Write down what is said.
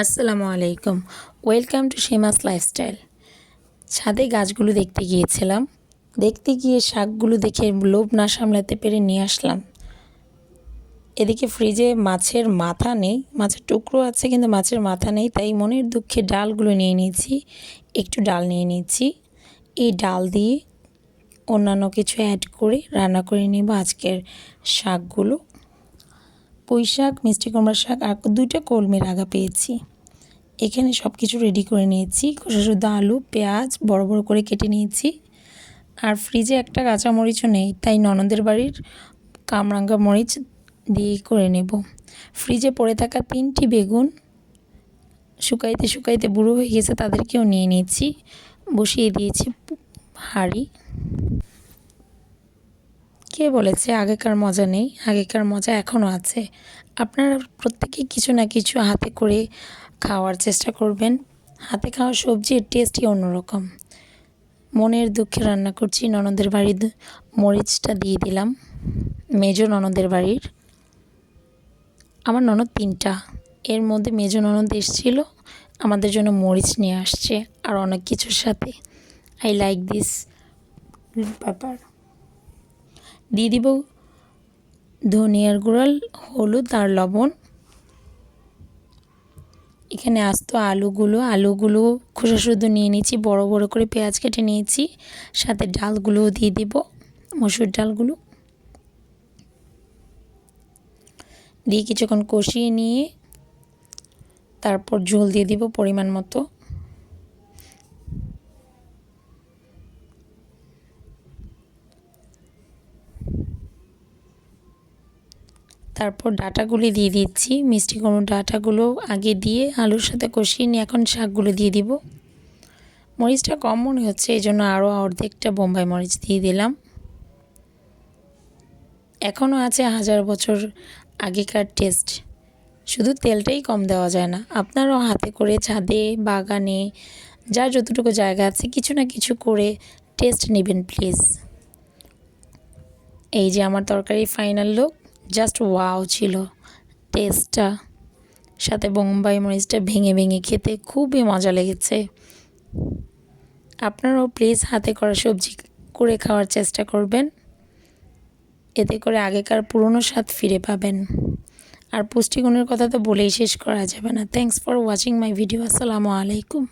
আসসালামু আলাইকুম। Welcome to সীমাস lifestyle ছাদে গাছগুলো দেখতে গিয়েছিলাম। দেখতে গিয়ে শাকগুলো দেখে লোভ না সামলাতে পেরে নিয়ে আসলাম। এদিকে ফ্রিজে মাছের মাথা নেই। মাছের টুকরো আছে কিন্তু মাছের মাথা নেই, তাই মনের দুঃখে ডালগুলো নিয়ে নিয়েছি। একটু ডাল নিয়ে নিয়েছি। এই ডাল দিয়ে অন্যান্য কিছু অ্যাড করে রান্না করে নেব আজকের শাকগুলো। পুঁই শাক, মিষ্টি কুমড়া শাক আর দুইটা কলমের আগা পেয়েছি। এখানে সব কিছু রেডি করে নিয়েছি। শুদ্ধ আলু, পেঁয়াজ বড় বড় করে কেটে নিয়েছি। আর ফ্রিজে একটা কাঁচামরিচও নেই, তাই ননদের বাড়ির কামরাঙ্গা মরিচ দিয়ে করে নেব। ফ্রিজে পড়ে থাকা তিনটি বেগুন শুকাইতে শুকাইতে বুড়ো হয়ে গেছে, তাদেরকেও নিয়ে নিয়েছি। বসিয়ে দিয়েছি হাঁড়ি। কে বলেছে আগেকার মজা নেই? আগেকার মজা এখনও আছে। আপনারা প্রত্যেকে কিছু না কিছু হাতে করে খাওয়ার চেষ্টা করবেন। হাতে খাওয়া সবজির টেস্টই অন্যরকম। মনের দুঃখে রান্না করছি, ননদের বাড়ির মরিচটা দিয়ে দিলাম। মেজো ননদের বাড়ির। আমার ননদ তিনটা। এর মধ্যে মেজো ননদ এসেছিল, আমাদের জন্য মরিচ নিয়ে আসছে আর অনেক কিছুর সাথে। আই লাইক দিস ব্যাপার। দিয়ে দিব ধনিয়ার গুঁড়াল, হলুদ আর লবণ। এখানে আস্ত আলুগুলো আলুগুলো খোসা শুদ্ধ নিয়ে নিয়েছি, বড় বড় করে পেঁয়াজ কেটে নিয়েছি, সাথে ডালগুলোও দিয়ে দিব, মসুর ডালগুলো। দিয়ে কিছুক্ষণ কষিয়ে নিয়ে তারপর ঝোল দিয়ে দিব পরিমাণ মতো। তারপর ডাটাগুলি দিয়ে দিচ্ছি। মিষ্টি কুমড়োর ডাটাগুলো আগে দিয়ে আলুর সাথে কষিয়ে নিয়ে এখন শাকগুলো দিয়ে দিব। মরিচটা কম মনে হচ্ছে এই জন্য আরও অর্ধেকটা বোম্বাই মরিচ দিয়ে দিলাম। এখনও আছে হাজার বছর আগেকার টেস্ট। শুধু তেলটাই কম দেওয়া যায় না, আপনারাও হাতে করে ছাদে, বাগানে, যার যতটুকু জায়গা আছে, কিছু না কিছু করে টেস্ট নেবেন, প্লিজ। এই যে আমার তরকারি ফাইনাল লুক। জাস্ট ওয়াও ছিল। টেস্টটা সাথে বোম্বাই মরিচটা ভেঙে ভেঙে খেতে খুবই মজা লেগেছে। আপনারাও প্লিজ হাতে করা সবজি করে খাওয়ার চেষ্টা করবেন। এতে করে আগেকার পুরনো স্বাদ ফিরে পাবেন। আর পুষ্টিগুণের কথা তো বলেই শেষ করা যাবে না। Thanks for watching my video আসসালামু আলাইকুম